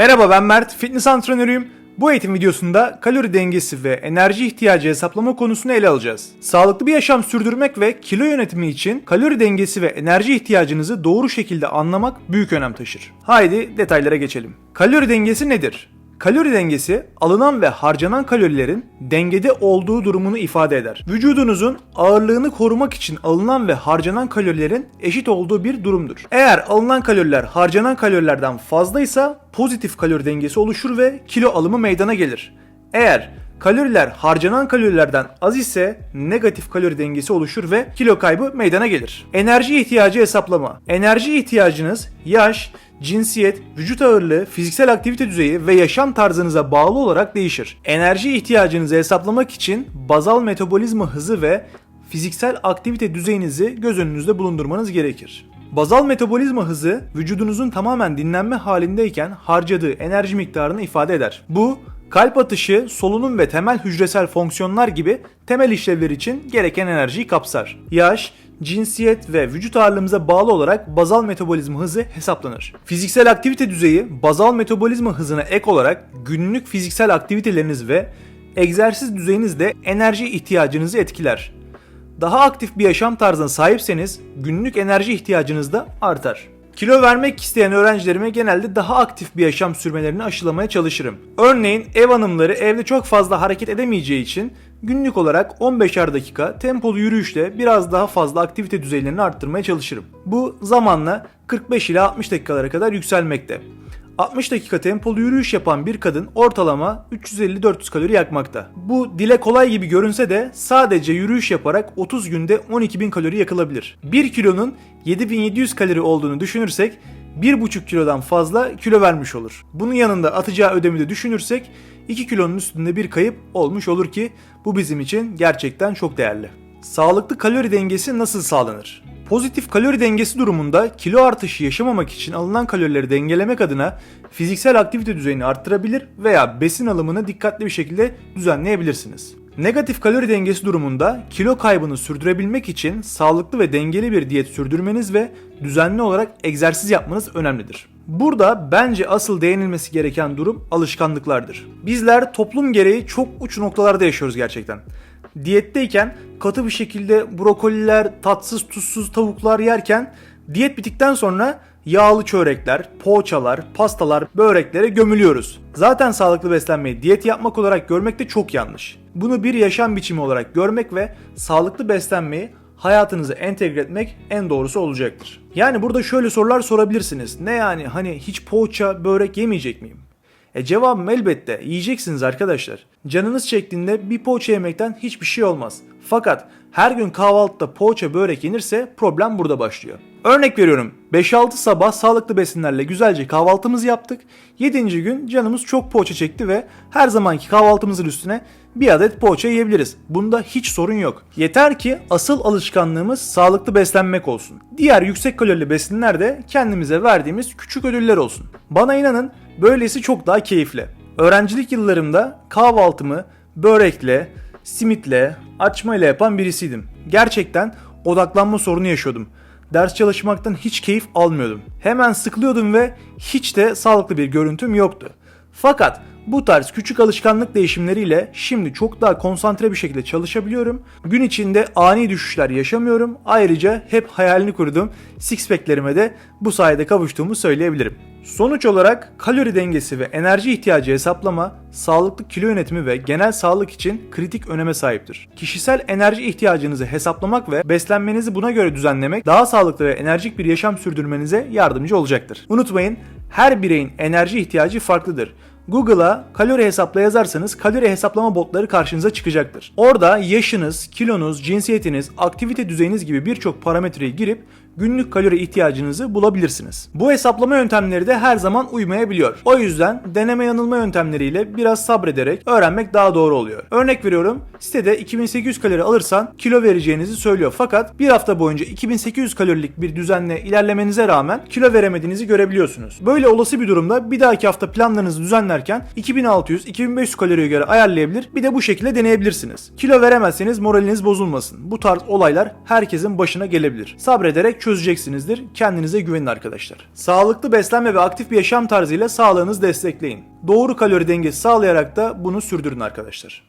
Merhaba ben Mert, fitness antrenörüyüm. Bu eğitim videosunda kalori dengesi ve enerji ihtiyacı hesaplama konusunu ele alacağız. Sağlıklı bir yaşam sürdürmek ve kilo yönetimi için kalori dengesi ve enerji ihtiyacınızı doğru şekilde anlamak büyük önem taşır. Haydi detaylara geçelim. Kalori dengesi nedir? Kalori dengesi alınan ve harcanan kalorilerin dengede olduğu durumunu ifade eder. Vücudunuzun ağırlığını korumak için alınan ve harcanan kalorilerin eşit olduğu bir durumdur. Eğer alınan kaloriler harcanan kalorilerden fazlaysa pozitif kalori dengesi oluşur ve kilo alımı meydana gelir. Eğer kaloriler harcanan kalorilerden az ise negatif kalori dengesi oluşur ve kilo kaybı meydana gelir. Enerji ihtiyacı hesaplama. Enerji ihtiyacınız yaş, cinsiyet, vücut ağırlığı, fiziksel aktivite düzeyi ve yaşam tarzınıza bağlı olarak değişir. Enerji ihtiyacınızı hesaplamak için bazal metabolizma hızı ve fiziksel aktivite düzeyinizi göz önünüzde bulundurmanız gerekir. Bazal metabolizma hızı vücudunuzun tamamen dinlenme halindeyken harcadığı enerji miktarını ifade eder. Bu kalp atışı, solunum ve temel hücresel fonksiyonlar gibi temel işlevler için gereken enerjiyi kapsar. Yaş, cinsiyet ve vücut ağırlığımıza bağlı olarak bazal metabolizma hızı hesaplanır. Fiziksel aktivite düzeyi bazal metabolizma hızına ek olarak günlük fiziksel aktiviteleriniz ve egzersiz düzeyiniz de enerji ihtiyacınızı etkiler. Daha aktif bir yaşam tarzına sahipseniz günlük enerji ihtiyacınız da artar. Kilo vermek isteyen öğrencilerime genelde daha aktif bir yaşam sürmelerini aşılamaya çalışırım. Örneğin ev hanımları evde çok fazla hareket edemeyeceği için günlük olarak 15'er dakika tempolu yürüyüşle biraz daha fazla aktivite düzeylerini arttırmaya çalışırım. Bu zamanla 45 ila 60 dakikalara kadar yükselmekte. 60 dakika tempolu yürüyüş yapan bir kadın ortalama 350-400 kalori yakmakta. Bu dile kolay gibi görünse de sadece yürüyüş yaparak 30 günde 12.000 kalori yakılabilir. 1 kilonun 7700 kalori olduğunu düşünürsek 1,5 kilodan fazla kilo vermiş olur. Bunun yanında atacağı ödemi de düşünürsek 2 kilonun üstünde bir kayıp olmuş olur ki bu bizim için gerçekten çok değerli. Sağlıklı kalori dengesi nasıl sağlanır? Pozitif kalori dengesi durumunda kilo artışı yaşamamak için alınan kalorileri dengelemek adına fiziksel aktivite düzeyini arttırabilir veya besin alımını dikkatli bir şekilde düzenleyebilirsiniz. Negatif kalori dengesi durumunda kilo kaybını sürdürebilmek için sağlıklı ve dengeli bir diyet sürdürmeniz ve düzenli olarak egzersiz yapmanız önemlidir. Burada bence asıl değinilmesi gereken durum alışkanlıklardır. Bizler toplum gereği çok uç noktalarda yaşıyoruz gerçekten. Diyetteyken katı bir şekilde brokoliler, tatsız tuzsuz tavuklar yerken diyet bittikten sonra yağlı çörekler, poğaçalar, pastalar, böreklere gömülüyoruz. Zaten sağlıklı beslenmeyi diyet yapmak olarak görmek de çok yanlış. Bunu bir yaşam biçimi olarak görmek ve sağlıklı beslenmeyi hayatınıza entegre etmek en doğrusu olacaktır. Yani burada şöyle sorular sorabilirsiniz. Ne yani hani hiç poğaça, börek yemeyecek miyim? E cevabım elbette yiyeceksiniz arkadaşlar. Canınız çektiğinde bir poğaça yemekten hiçbir şey olmaz. Fakat her gün kahvaltıda poğaça börek yenirse problem burada başlıyor. Örnek veriyorum 5-6 sabah sağlıklı besinlerle güzelce kahvaltımızı yaptık. 7. gün canımız çok poğaça çekti ve her zamanki kahvaltımızın üstüne bir adet poğaça yiyebiliriz. Bunda hiç sorun yok. Yeter ki asıl alışkanlığımız sağlıklı beslenmek olsun. Diğer yüksek kalorili besinler de kendimize verdiğimiz küçük ödüller olsun. Bana inanın böylesi çok daha keyifli. Öğrencilik yıllarımda kahvaltımı börekle, simitle, açmayla yapan birisiydim. Gerçekten odaklanma sorunu yaşıyordum. Ders çalışmaktan hiç keyif almıyordum. Hemen sıkılıyordum ve hiç de sağlıklı bir görüntüm yoktu. Fakat bu tarz küçük alışkanlık değişimleriyle şimdi çok daha konsantre bir şekilde çalışabiliyorum. Gün içinde ani düşüşler yaşamıyorum. Ayrıca hep hayalini kurduğum six pack'lerime de bu sayede kavuştuğumu söyleyebilirim. Sonuç olarak kalori dengesi ve enerji ihtiyacı hesaplama, sağlıklı kilo yönetimi ve genel sağlık için kritik öneme sahiptir. Kişisel enerji ihtiyacınızı hesaplamak ve beslenmenizi buna göre düzenlemek daha sağlıklı ve enerjik bir yaşam sürdürmenize yardımcı olacaktır. Unutmayın, her bireyin enerji ihtiyacı farklıdır. Google'a kalori hesapla yazarsanız kalori hesaplama botları karşınıza çıkacaktır. Orada yaşınız, kilonuz, cinsiyetiniz, aktivite düzeyiniz gibi birçok parametreyi girip günlük kalori ihtiyacınızı bulabilirsiniz. Bu hesaplama yöntemleri de her zaman uymayabiliyor. O yüzden deneme yanılma yöntemleriyle biraz sabrederek öğrenmek daha doğru oluyor. Örnek veriyorum sitede 2800 kalori alırsan kilo vereceğinizi söylüyor. Fakat bir hafta boyunca 2800 kalorilik bir düzenle ilerlemenize rağmen kilo veremediğinizi görebiliyorsunuz. Böyle olası bir durumda bir dahaki hafta planlarınızı düzenlerken 2600-2500 kaloriye göre ayarlayabilir bir de bu şekilde deneyebilirsiniz. Kilo veremezseniz moraliniz bozulmasın. Bu tarz olaylar herkesin başına gelebilir. Sabrederek çözeceksinizdir. Kendinize güvenin arkadaşlar. Sağlıklı beslenme ve aktif bir yaşam tarzıyla sağlığınızı destekleyin. Doğru kalori dengesi sağlayarak da bunu sürdürün arkadaşlar.